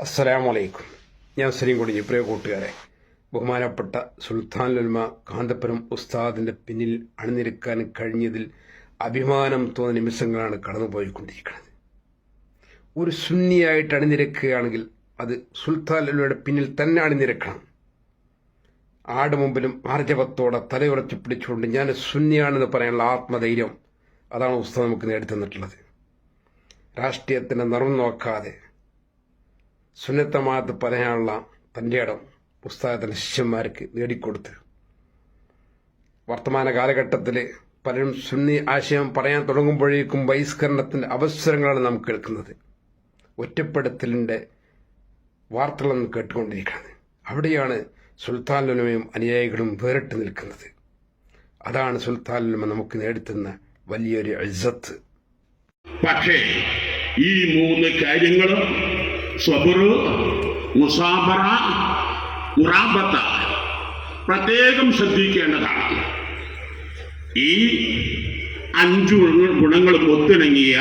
അസ്സലാമു അലൈക്കും ഞാൻ സലീംകുടി പ്രിയ കൂട്ടുകാരെ. ബഹുമാനപ്പെട്ട സുൽത്താൻ ലുൽമ കാന്തപുരം ഉസ്താദിന്റെ പിന്നിൽ അണിനിരക്കാൻ കഴിഞ്ഞതിൽ അഭിമാനം തോന്നുന്ന നിമിഷങ്ങളാണ് കടന്നുപോയിക്കൊണ്ടിരിക്കുന്നത്. ഒരു സുന്നിയായിട്ട് അണിനിരക്കുകയാണെങ്കിൽ അത് സുൽത്താൻ ലൽമയുടെ പിന്നിൽ തന്നെ അണിനിരക്കണം. ആട് മുമ്പിലും ആർജവത്തോടെ തലയുറച്ച് പിടിച്ചുകൊണ്ട് ഞാൻ സുന്നിയാണെന്ന് പറയാനുള്ള ആത്മധൈര്യം അതാണ് ഉസ്താദ് നമുക്ക് നേടിത്തന്നിട്ടുള്ളത്. രാഷ്ട്രീയത്തിന്റെ നിറം നോക്കാതെ സുന്നത്തമാത്ത് പറയാനുള്ള തന്റെ ഇടം പുസ്തകത്തിന്റെ ശിഷ്യന്മാർക്ക് നേടിക്കൊടുത്ത്. വർത്തമാന കാലഘട്ടത്തിൽ പലരും സുന്നി ആശയം പറയാൻ തുടങ്ങുമ്പോഴേക്കും ബഹിഷ്കരണത്തിന്റെ അവസരങ്ങളാണ് നാം കേൾക്കുന്നത്. ഒറ്റപ്പെടുത്തലിന്റെ വാർത്തകൾ കേട്ടുകൊണ്ടിരിക്കുന്നത്. അവിടെയാണ് സുൽത്താൻ ലുലമയും അനുയായികളും വേറിട്ട് നിൽക്കുന്നത്. അതാണ് സുൽത്താൻ ലുലമ നമുക്ക് നേടിത്തുന്ന വലിയൊരു ഇസ്സത്ത് പക്ഷേ ഈ മൂന്ന് കാര്യങ്ങൾ സ്വബുറ് മുസാബറ മുറാബത്ത പ്രത്യേകം ശ്രദ്ധിക്കേണ്ടതാണ്. ഈ അഞ്ചു ഗുണങ്ങളും ഒത്തിണങ്ങിയ